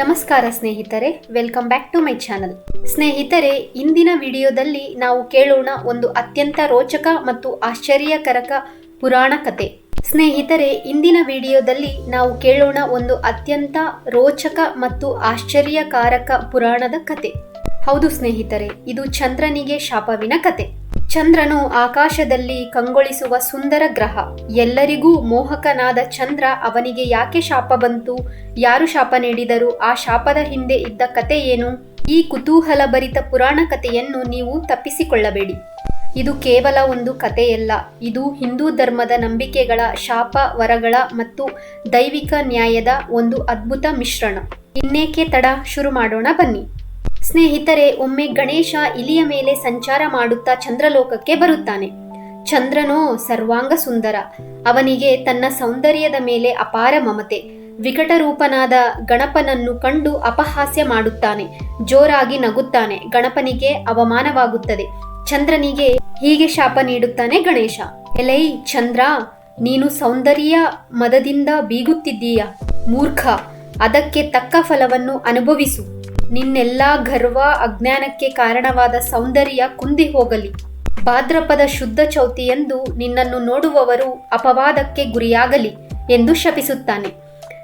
ನಮಸ್ಕಾರ ಸ್ನೇಹಿತರೆ welcome back to my channel ಸ್ನೇಹಿತರೆ, ಇಂದಿನ ವಿಡಿಯೋದಲ್ಲಿ ನಾವು ಕೇಳೋಣ ಒಂದು ಅತ್ಯಂತ ರೋಚಕ ಮತ್ತು ಆಶ್ಚರ್ಯಕರಕ ಪುರಾಣ ಕತೆ. ಸ್ನೇಹಿತರೆ, ಇಂದಿನ ವಿಡಿಯೋದಲ್ಲಿ ನಾವು ಕೇಳೋಣ ಒಂದು ಅತ್ಯಂತ ರೋಚಕ ಮತ್ತು ಆಶ್ಚರ್ಯಕಾರಕ ಪುರಾಣದ ಕತೆ. ಹೌದು ಸ್ನೇಹಿತರೆ, ಇದು ಚಂದ್ರನಿಗೆ ಶಾಪವಿನ ಕತೆ. ಚಂದ್ರನು ಆಕಾಶದಲ್ಲಿ ಕಂಗೊಳಿಸುವ ಸುಂದರ ಗ್ರಹ. ಎಲ್ಲರಿಗೂ ಮೋಹಕನಾದ ಚಂದ್ರ ಅವನಿಗೆ ಯಾಕೆ ಶಾಪ ಬಂತು? ಯಾರು ಶಾಪ ನೀಡಿದರು? ಆ ಶಾಪದ ಹಿಂದೆ ಇದ್ದ ಕತೆ ಏನು? ಈ ಕುತೂಹಲಭರಿತ ಪುರಾಣ ಕಥೆಯನ್ನು ನೀವು ತಪ್ಪಿಸಿಕೊಳ್ಳಬೇಡಿ. ಇದು ಕೇವಲ ಒಂದು ಕಥೆಯಲ್ಲ. ಇದು ಹಿಂದೂ ಧರ್ಮದ ನಂಬಿಕೆಗಳ ಶಾಪ, ವರಗಳ ಮತ್ತು ದೈವಿಕ ನ್ಯಾಯದ ಒಂದು ಅದ್ಭುತ ಮಿಶ್ರಣ. ಇನ್ನೇಕೆ ತಡ? ಶುರು ಮಾಡೋಣ ಬನ್ನಿ. ಸ್ನೇಹಿತರೆ, ಒಮ್ಮೆ ಗಣೇಶ ಇಲಿಯ ಮೇಲೆ ಸಂಚಾರ ಮಾಡುತ್ತಾ ಚಂದ್ರಲೋಕಕ್ಕೆ ಬರುತ್ತಾನೆ. ಚಂದ್ರನೋ, ಸರ್ವಾಂಗ ಸುಂದರ. ಅವನಿಗೆ ತನ್ನ ಸೌಂದರ್ಯದ ಮೇಲೆ ಅಪಾರ ಮಮತೆ. ವಿಕಟ ರೂಪನಾದ ಗಣಪನನ್ನು ಕಂಡು ಅಪಹಾಸ್ಯ ಮಾಡುತ್ತಾನೆ. ಜೋರಾಗಿ ನಗುತ್ತಾನೆ. ಗಣಪನಿಗೆ ಅವಮಾನವಾಗುತ್ತದೆ. ಚಂದ್ರನಿಗೆ ಹೀಗೆ ಶಾಪ ನೀಡುತ್ತಾನೆ ಗಣೇಶ. ಎಲೈ, ಚಂದ್ರ, ನೀನು ಸೌಂದರ್ಯ ಮದದಿಂದ ಬೀಗುತ್ತಿದ್ದೀಯ? ಮೂರ್ಖ, ಅದಕ್ಕೆ ತಕ್ಕ ಫಲವನ್ನು ಅನುಭವಿಸು. ನಿನ್ನೆಲ್ಲಾ ಗರ್ವ ಅಜ್ಞಾನಕ್ಕೆ ಕಾರಣವಾದ ಸೌಂದರ್ಯ ಕುಂದಿ ಹೋಗಲಿ. ಭಾದ್ರಪದ ಶುದ್ಧ ಚೌತಿಯೆಂದು ನಿನ್ನನ್ನು ನೋಡುವವರು ಅಪವಾದಕ್ಕೆ ಗುರಿಯಾಗಲಿ ಎಂದು ಶಪಿಸುತ್ತಾನೆ.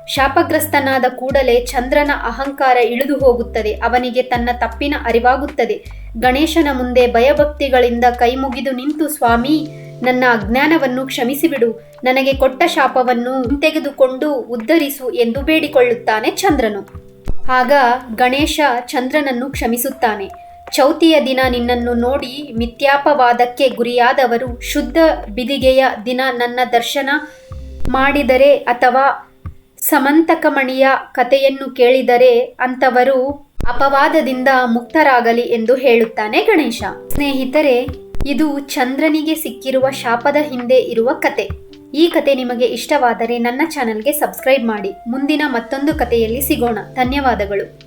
ಶಾಪಗ್ರಸ್ತನಾದ ಕೂಡಲೇ ಚಂದ್ರನ ಅಹಂಕಾರ ಇಳಿದು ಹೋಗುತ್ತದೆ. ಅವನಿಗೆ ತನ್ನ ತಪ್ಪಿನ ಅರಿವಾಗುತ್ತದೆ. ಗಣೇಶನ ಮುಂದೆ ಭಯಭಕ್ತಿಗಳಿಂದ ಕೈಮುಗಿದು ನಿಂತು, ಸ್ವಾಮಿ, ನನ್ನ ಅಜ್ಞಾನವನ್ನು ಕ್ಷಮಿಸಿಬಿಡು. ನನಗೆ ಕೊಟ್ಟ ಶಾಪವನ್ನು ಹಿಂತೆಗೆದುಕೊಂಡು ಉದ್ಧರಿಸು ಎಂದು ಬೇಡಿಕೊಳ್ಳುತ್ತಾನೆ ಚಂದ್ರನು. ಆಗ ಗಣೇಶ ಚಂದ್ರನನ್ನು ಕ್ಷಮಿಸುತ್ತಾನೆ. ಚೌತಿಯ ದಿನ ನಿನ್ನನ್ನು ನೋಡಿ ಮಿಥ್ಯಾಪವಾದಕ್ಕೆ ಗುರಿಯಾದವರು ಶುದ್ಧ ಬಿದಿಗೆಯ ದಿನ ನನ್ನ ದರ್ಶನ ಮಾಡಿದರೆ ಅಥವಾ ಸಮಂತಕಮಣಿಯ ಕಥೆಯನ್ನು ಕೇಳಿದರೆ ಅಂತವರು ಅಪವಾದದಿಂದ ಮುಕ್ತರಾಗಲಿ ಎಂದು ಹೇಳುತ್ತಾನೆ ಗಣೇಶ. ಸ್ನೇಹಿತರೆ, ಇದು ಚಂದ್ರನಿಗೆ ಸಿಕ್ಕಿರುವ ಶಾಪದ ಹಿಂದೆ ಇರುವ ಕತೆ. ಈ ಕತೆ ನಿಮಗೆ ಇಷ್ಟವಾದರೆ ನನ್ನ ಚಾನಲ್ಗೆ ಸಬ್ಸ್ಕ್ರೈಬ್ ಮಾಡಿ. ಮುಂದಿನ ಮತ್ತೊಂದು ಕಥೆಯಲ್ಲಿ ಸಿಗೋಣ. ಧನ್ಯವಾದಗಳು.